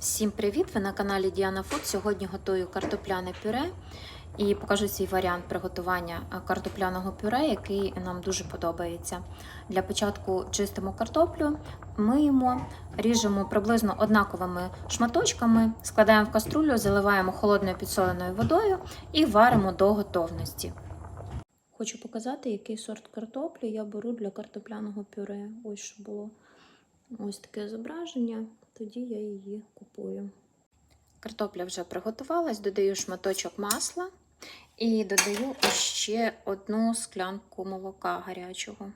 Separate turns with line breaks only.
Всім привіт! Ви на каналі Діана Фуд. Сьогодні готую картопляне пюре і покажу свій варіант приготування е, картопляного пюре, який нам дуже подобається. Для початку чистимо картоплю, миємо, ріжемо приблизно однаковими шматочками, складаємо в каструлю, заливаємо холодною підсоленою водою і варимо до готовності. Хочу показати, який сорт картоплі я беру для картопляного пюре. Ось що було ось таке зображення, тоді я її купую. Картопля вже приготувалась, додаю шматочок масла і додаю ще одну склянку молока гарячого.